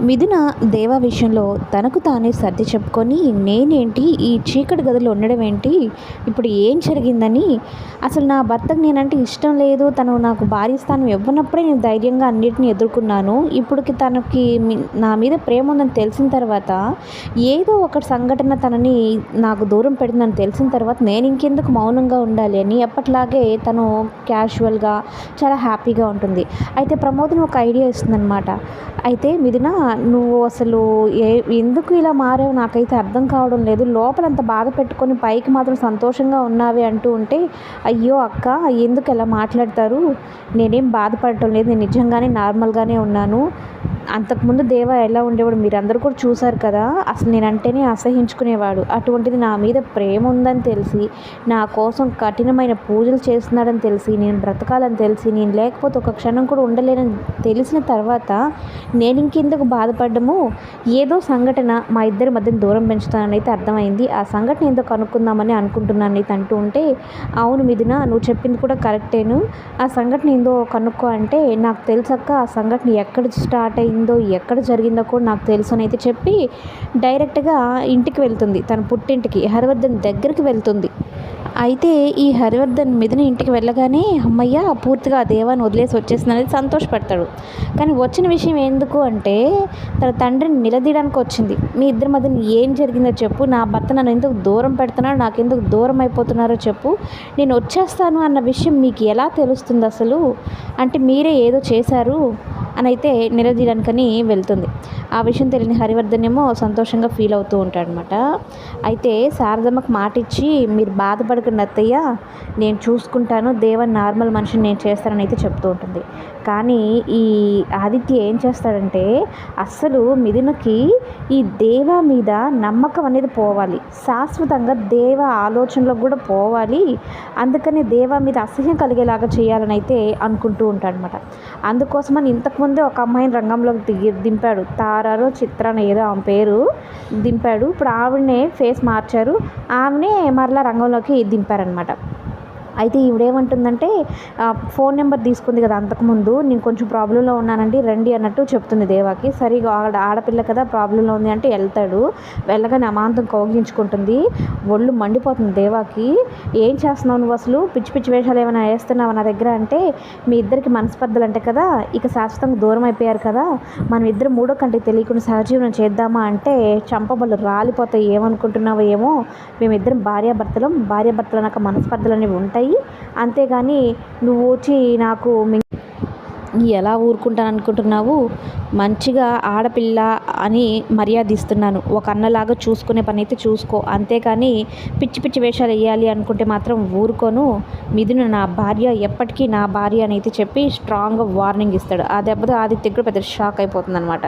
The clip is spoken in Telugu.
మిథున దేవ విషయంలో తనకు తానే సర్ది చెప్పుకొని నేనేంటి? ఈ చీకటి గదిలో ఉండడం ఏంటి? ఇప్పుడు ఏం జరిగిందని? అసలు నా భర్తకు నేనంటే ఇష్టం లేదు. తను నాకు భార్య స్థానం ఇవ్వనప్పుడే నేను ధైర్యంగా అన్నిటిని ఎదుర్కొన్నాను. ఇప్పుడుకి తనకి నా మీద ప్రేమ ఉందని తెలిసిన తర్వాత ఏదో ఒక సంఘటన తనని నాకు దూరం పెడుతుందని తెలిసిన తర్వాత నేను ఇంకెందుకు మౌనంగా ఉండాలి? అని ఎప్పటిలాగే తను క్యాజువల్గా చాలా హ్యాపీగా ఉంటుంది. అయితే ప్రమోద్ని ఒక ఐడియా ఇస్తుందన్నమాట. అయితే మిథున నువ్వు అసలు ఏ ఎందుకు ఇలా మారావు? నాకైతే అర్థం కావడం లేదు. లోపల అంత బాధ పెట్టుకొని పైకి మాత్రం సంతోషంగా ఉన్నావే అంటూ ఉంటే అయ్యో అక్క ఎందుకు ఎలా మాట్లాడతారు? నేనేం బాధపడటం లేదు. నేను నిజంగానే నార్మల్గానే ఉన్నాను. అంతకుముందు దేవ ఎలా ఉండేవాడు మీరందరూ కూడా చూశారు కదా? అసలు నేనంటేనే అసహించుకునేవాడు. అటువంటిది నా మీద ప్రేమ ఉందని తెలిసి నా కోసం కఠినమైన పూజలు చేస్తున్నాడని తెలిసి నేను బ్రతకాలని తెలిసి నేను లేకపోతే ఒక క్షణం కూడా ఉండలేనని తెలిసిన తర్వాత నేను ఇంకెందుకు బాధపడ్డము? ఏదో సంఘటన మా ఇద్దరి మధ్యన దూరం పెంచుతానని అయితే అర్థమైంది. ఆ సంఘటన ఏందో కనుక్కుందామని అనుకుంటున్నాను అయితే అంటూ ఉంటే అవును మిథున నువ్వు చెప్పింది కూడా కరెక్టేను. ఆ సంఘటన ఏందో కనుక్కో అంటే నాకు తెలుసక్క ఆ సంఘటన ఎక్కడ స్టార్ట్ అయ్యి అయిందో ఎక్కడ జరిగిందో కూడా నాకు తెలుసు అని అయితే చెప్పి డైరెక్ట్గా ఇంటికి వెళ్తుంది. తన పుట్టింటికి హరివర్ధన్ దగ్గరికి వెళ్తుంది. అయితే ఈ హరివర్ధన్ మిథున ఇంటికి వెళ్ళగానే అమ్మయ్య పూర్తిగా దేవాన్ని వదిలేసి వచ్చేసింది సంతోషపడతాడు. కానీ వచ్చిన విషయం ఎందుకు అంటే తన తండ్రిని నిలదీయడానికి వచ్చింది. మీ ఇద్దరి మధ్య ఏం జరిగిందో చెప్పు. నా భర్త నన్ను ఎందుకు దూరం పెడుతున్నాడు? నాకు ఎందుకు దూరం అయిపోతున్నారో చెప్పు. నేను వచ్చేస్తాను అన్న విషయం మీకు ఎలా తెలుస్తుంది అసలు? అంటే మీరే ఏదో చేశారు అని అయితే నిలదీయడానికని వెళ్తుంది. ఆ విషయం తెలియని హరివర్ధన్ ఏమో సంతోషంగా ఫీల్ అవుతూ ఉంటాడనమాట. అయితే శారదమ్మకు మాట ఇచ్చి మీరు బాధపడకండి అత్తయ్య నేను చూసుకుంటాను దేవన్ నార్మల్ మనిషిని నేను చేస్తానని అయితే చెప్తూ ఉంటుంది. కానీ ఈ ఆదిత్య ఏం చేస్తాడంటే అస్సలు మిథునకి ఈ దేవ మీద నమ్మకం అనేది పోవాలి. శాశ్వతంగా దేవ ఆలోచనలకు కూడా పోవాలి. అందుకని దేవ మీద అసహ్యం కలిగేలాగా చేయాలని అయితే అనుకుంటూ ఉంటాడనమాట అందుకోసమని ఇంతకుముందే ఒక అమ్మాయిని రంగంలోకి దిగి దింపాడు. తారారో చిత్రాన్ని ఏదో ఆమె పేరు దింపాడు. ఇప్పుడు ఆవిడనే ఫేస్ మార్చారు. ఆమెనే మరలా రంగంలోకి దింపారనమాట అయితే ఈవిడేమంటుందంటే ఫోన్ నెంబర్ తీసుకుంది కదా అంతకుముందు నేను కొంచెం ప్రాబ్లంలో ఉన్నానండి రండి అన్నట్టు చెప్తుంది దేవాకి. సరిగా ఆడ ఆడపిల్ల కదా ప్రాబ్లంలో ఉంది అంటే వెళ్తాడు వెళ్ళగానే అమాంతం కౌగించుకుంటుంది ఒళ్ళు మండిపోతుంది దేవాకి. ఏం చేస్తున్నావు నువ్వు అసలు? పిచ్చి పిచ్చి వేషాలు ఏమైనా వేస్తున్నావు నా దగ్గర అంటే మీ ఇద్దరికి మనస్పర్ధలు అంటే కదా ఇక శాశ్వతంగా దూరం అయిపోయారు కదా మనం ఇద్దరు మూడో కంటికి తెలియకుండా సహజీవనం చేద్దామా అంటే చంపబలు రాలిపోతాయి ఏమనుకుంటున్నావో ఏమో మేమిద్దరం భార్యాభర్తలం భార్యాభర్తలు నాకు మనస్పర్ధలు అనేవి ఉంటాయి. ఉంటాయి అంతేగాని నువ్వు వచ్చి నాకు ఎలా ఊరుకుంటాను అనుకుంటున్నావు మంచిగా ఆడపిల్ల అని మర్యాద ఇస్తున్నాను. ఒక అన్నలాగా చూసుకునే పని అయితే చూసుకో. అంతేకాని పిచ్చి పిచ్చి వేషాలు వేయాలి అనుకుంటే మాత్రం ఊరుకోను. మిథున నా భార్య ఎప్పటికీ నా భార్య అని అయితే చెప్పి స్ట్రాంగ్గా వార్నింగ్ ఇస్తాడు. ఆ దెబ్బతో ఆదిత్య కూడా పెద్ద షాక్ అయిపోతుంది అనమాట